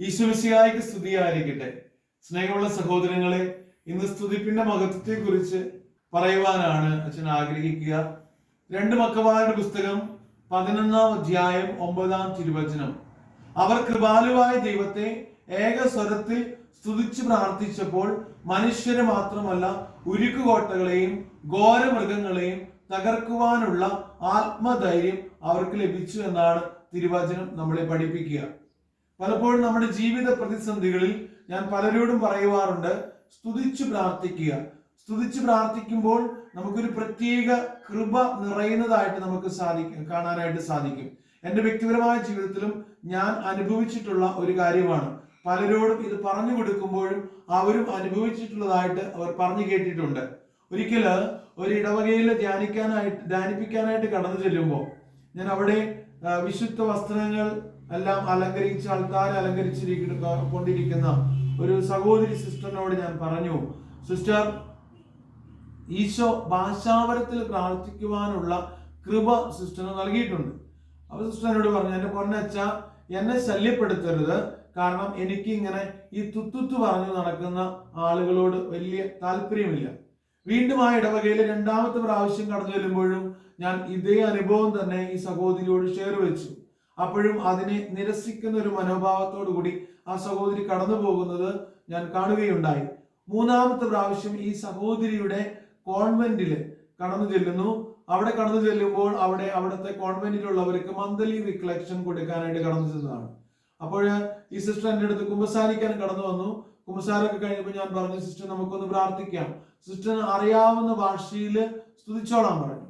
ഈശ്വരശിയായിക്ക് സ്തുതിയായിരിക്കട്ടെ. സ്നേഹമുള്ള സഹോദരങ്ങളെ ഇന്ന് സ്തുതിപ്പിന്റെ മഹത്വത്തെ കുറിച്ച് പറയുവാനാണ് അച്ഛൻ ആഗ്രഹിക്കുക. രണ്ട് മക്കവാരുടെ പുസ്തകം പതിനൊന്നാം അധ്യായം ഒമ്പതാം തിരുവചനം. അവർ കൃപാലുവായ ദൈവത്തെ ഏക സ്വരത്തിൽ സ്തുതിച്ച് പ്രാർത്ഥിച്ചപ്പോൾ മനുഷ്യരെ മാത്രമല്ല ഉരുക്കുകോട്ടകളെയും ഘോരമൃഗങ്ങളെയും തകർക്കുവാനുള്ള ആത്മധൈര്യം അവർക്ക് ലഭിച്ചു എന്നാണ് തിരുവചനം നമ്മളെ പഠിപ്പിക്കുക. പലപ്പോഴും നമ്മുടെ ജീവിത പ്രതിസന്ധികളിൽ ഞാൻ പലരോടും പറയുവാറുണ്ട് സ്തുതിച്ചു പ്രാർത്ഥിക്കുക. സ്തുതിച്ചു പ്രാർത്ഥിക്കുമ്പോൾ നമുക്കൊരു പ്രത്യേക കൃപ നിറയുന്നതായിട്ട് നമുക്ക് സാധിക്കും കാണാനായിട്ട് സാധിക്കും. എന്റെ വ്യക്തിപരമായ ജീവിതത്തിലും ഞാൻ അനുഭവിച്ചിട്ടുള്ള ഒരു കാര്യമാണ്. പലരോടും ഇത് പറഞ്ഞു കൊടുക്കുമ്പോഴും അവരും അനുഭവിച്ചിട്ടുള്ളതായിട്ട് അവർ പറഞ്ഞു കേട്ടിട്ടുണ്ട്. ഒരിക്കൽ ഒരു ഇടവകയിൽ ധ്യാനിക്കാനായിട്ട് ധ്യാനിപ്പിക്കാനായിട്ട് കടന്നു ചെല്ലുമ്പോൾ ഞാൻ അവിടെ വിശുദ്ധ വസ്ത്രങ്ങൾ എല്ലാം അലങ്കരിച്ച് ആൾക്കാർ അലങ്കരിച്ചിരിക്കുന്ന കൊണ്ടിരിക്കുന്ന ഒരു സഹോദരി സിസ്റ്ററിനോട് ഞാൻ പറഞ്ഞു സിസ്റ്റർ ഈശോ ഭാഷാവരത്തിൽ പ്രാർത്ഥിക്കുവാനുള്ള കൃപ സിസ്റ്ററിന് നൽകിയിട്ടുണ്ട്. അപ്പൊ സിസ്റ്റർ എന്നോട് പറഞ്ഞു എന്റെ പൊന്നച്ച എന്നെ ശല്യപ്പെടുത്തരുത്. കാരണം എനിക്ക് ഇങ്ങനെ ഈ തുത്തുത്തു പറഞ്ഞു നടക്കുന്ന ആളുകളോട് വലിയ താല്പര്യമില്ല. വീണ്ടും ആ ഇടവകയിൽ രണ്ടാമത്തെ പ്രാവശ്യം കടന്നു ചെല്ലുമ്പോഴും ഞാൻ ഇതേ അനുഭവം തന്നെ ഈ സഹോദരിയോട് ഷെയർ വെച്ചു. അപ്പോഴും അതിനെ നിരസിക്കുന്ന ഒരു മനോഭാവത്തോടു കൂടി ആ സഹോദരി കടന്നു പോകുന്നത് ഞാൻ കാണുകയുണ്ടായി. മൂന്നാമത്തെ പ്രാവശ്യം ഈ സഹോദരിയുടെ കോൺവെന്റിൽ കടന്നു ചെല്ലുന്നു. അവിടെ കടന്നു ചെല്ലുമ്പോൾ അവിടെ അവിടുത്തെ കോൺവെന്റിലുള്ളവർക്ക് മന്ത്ലി റിക്ലക്ഷൻ കൊടുക്കാനായിട്ട് കടന്നു ചെന്നതാണ്. അപ്പോൾ ഈ സിസ്റ്റർ എന്റെ അടുത്ത് കുമ്പസാരിക്കാൻ കടന്നു വന്നു. കുമ്പസാരൊക്കെ കഴിഞ്ഞപ്പോൾ ഞാൻ പറഞ്ഞു സിസ്റ്റർ നമുക്കൊന്ന് പ്രാർത്ഥിക്കാം. സിസ്റ്റർ അറിയാവുന്ന ഭാഷയിൽ സ്തുതിച്ചോളാൻ പറഞ്ഞു.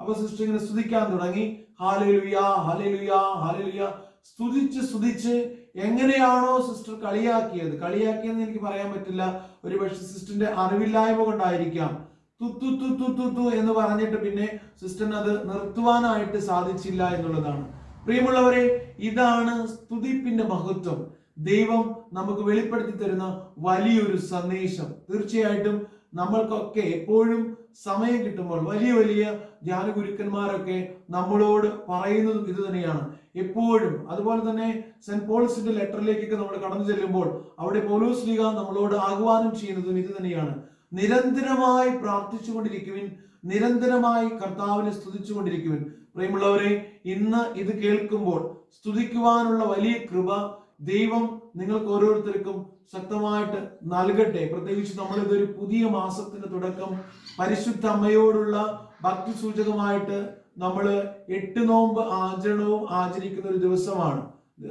അപ്പൊ സിസ്റ്റർ ഇങ്ങനെ സ്തുതിക്കാൻ തുടങ്ങി. ഹാലലുയ ഹാലലുയ ഹാലലുയ സ്തുതിച്ച് സ്തുതിച്ച് എങ്ങനെയാണോ സിസ്റ്റർ കളിയാക്കിയത്? കളിയാക്കിയെന്ന് എനിക്ക് പറയാൻ പറ്റില്ല. ഒരു പക്ഷെ സിസ്റ്ററിന്റെ അറിവില്ലായ്മ കൊണ്ടായിരിക്കാം. തുത്തു തുത്തു തുത്തു എന്ന് പറഞ്ഞിട്ട് പിന്നെ സിസ്റ്ററിന് അത് നിർത്തുവാനായിട്ട് സാധിച്ചില്ല എന്നുള്ളതാണ്. പ്രിയമുള്ളവരെ ഇതാണ് സ്തുതിപ്പിന്റെ മഹത്വം. ദൈവം നമുക്ക് വെളിപ്പെടുത്തി തരുന്ന വലിയൊരു സന്ദേശം. തീർച്ചയായിട്ടും നമ്മൾക്കൊക്കെ എപ്പോഴും സമയം കിട്ടുമ്പോൾ വലിയ വലിയ ധ്യാനഗുരുക്കന്മാരൊക്കെ നമ്മളോട് പറയുന്നതും ഇത് തന്നെയാണ്. എപ്പോഴും അതുപോലെ തന്നെ സെന്റ് പോൾസിന്റെ ലെറ്ററിലേക്കൊക്കെ നമ്മൾ കടന്നു ചെല്ലുമ്പോൾ അവിടെ പോലീസ് ലീഗ നമ്മളോട് ആഹ്വാനം ചെയ്യുന്നതും ഇത് തന്നെയാണ്. നിരന്തരമായി പ്രാർത്ഥിച്ചുകൊണ്ടിരിക്കുവിൻ നിരന്തരമായി കർത്താവിനെ സ്തുതിച്ചുകൊണ്ടിരിക്കുവിൻ പ്രിയമുള്ളവരെ ഇന്ന് ഇത് കേൾക്കുമ്പോൾ സ്തുതിക്കുവാനുള്ള വലിയ കൃപ ദൈവം നിങ്ങൾക്ക് ഓരോരുത്തർക്കും ശക്തമായിട്ട് നൽകട്ടെ. പ്രത്യേകിച്ച് നമ്മൾ ഇതൊരു പുതിയ മാസത്തിന്റെ തുടക്കം പരിശുദ്ധ അമ്മയോടുള്ള ഭക്തി സൂചകമായിട്ട് നമ്മൾ എട്ട് നോമ്പ് ആചരണവും ആചരിക്കുന്ന ഒരു ദിവസമാണ്.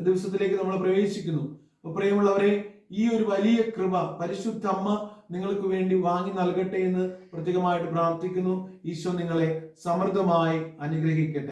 ദിവസത്തിലേക്ക് നമ്മൾ പ്രവേശിക്കുന്നു. അപ്പൊ പ്രിയമുള്ളവരെ ഈ ഒരു വലിയ കൃപ പരിശുദ്ധ അമ്മ നിങ്ങൾക്ക് വേണ്ടി വാങ്ങി നൽകട്ടെ എന്ന് പ്രത്യേകമായിട്ട് പ്രാർത്ഥിക്കുന്നു. ഈശോ നിങ്ങളെ സമൃദ്ധമായി അനുഗ്രഹിക്കട്ടെ.